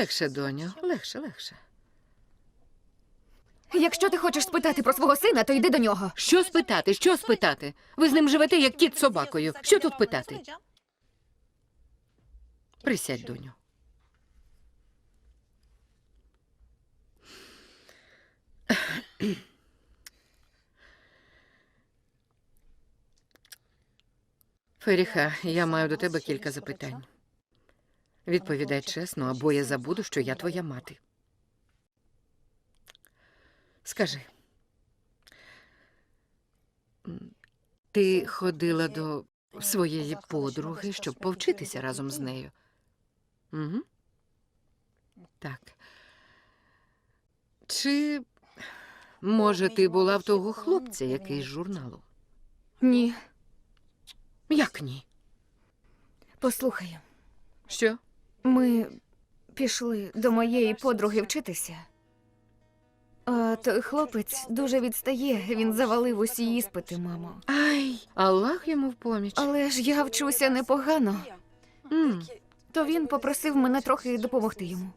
Легше, доню, легше, легше. Якщо ти хочеш спитати про свого сина, то йди до нього. Що спитати? Що спитати? Ви з ним живете, як кіт з собакою. Що тут питати? Присядь, доню. Феріха, я маю до тебе кілька запитань. Відповідай чесно, або я забуду, що я твоя мати. Скажи. Ти ходила до своєї подруги, щоб повчитися разом з нею. Угу. Так. Чи може ти була в того хлопця, який з журналу? Ні. Як ні? Послухай, Що? Ми пішли до моєї подруги вчитися. А той хлопець дуже відстає, він завалив усі іспити, мамо. Ай, Аллах йому в поміч. Але ж я вчуся непогано, М, то він попросив мене трохи допомогти йому.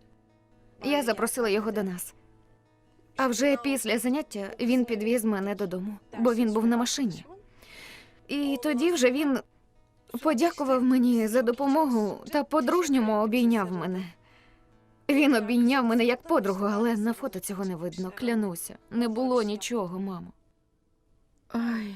Я запросила його до нас. А вже після заняття він підвіз мене додому, бо він був на машині. І тоді вже він подякував мені за допомогу та по-дружньому обійняв мене. Він обійняв мене як подругу, але на фото цього не видно. Клянуся, не було нічого, мамо. Ой.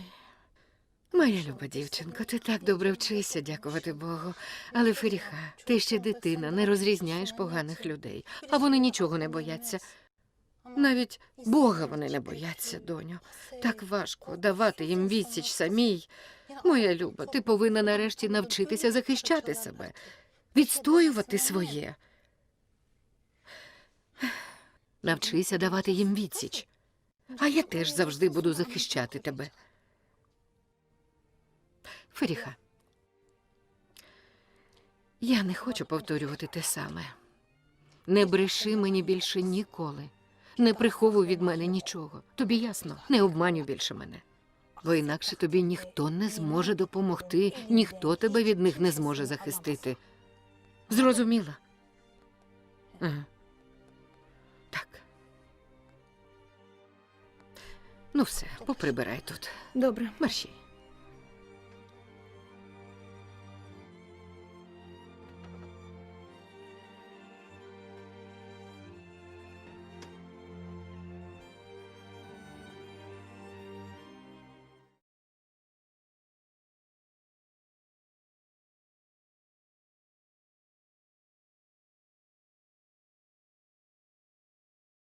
Моя люба дівчинко, ти так добре вчишся, дякувати Богу. Але Феріха, ти ще дитина, не розрізняєш поганих людей, а вони нічого не бояться. Навіть Бога вони не бояться, доню. Так важко давати їм відсіч самій. Моя люба, ти повинна нарешті навчитися захищати себе, відстоювати своє. Навчися давати їм відсіч. А я теж завжди буду захищати тебе. Феріха. Я не хочу повторювати те саме. Не бреши мені більше ніколи. Не приховуй від мене нічого. Тобі ясно, не обманюй більше мене. Бо інакше тобі ніхто не зможе допомогти, ніхто тебе від них не зможе захистити. Зрозуміла? Ага. Так. Ну, все, поприбирай тут. Добре. Мерщій.